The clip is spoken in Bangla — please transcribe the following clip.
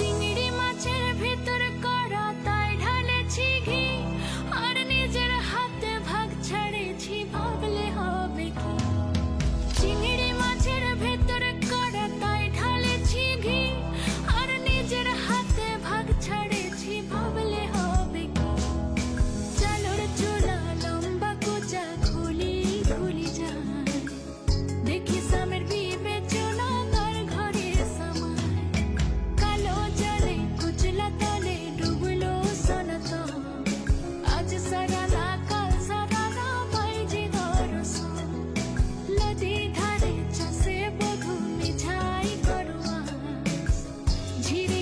watching. ধারে চাষে বধু মিঠাই করুয়া ঝিরে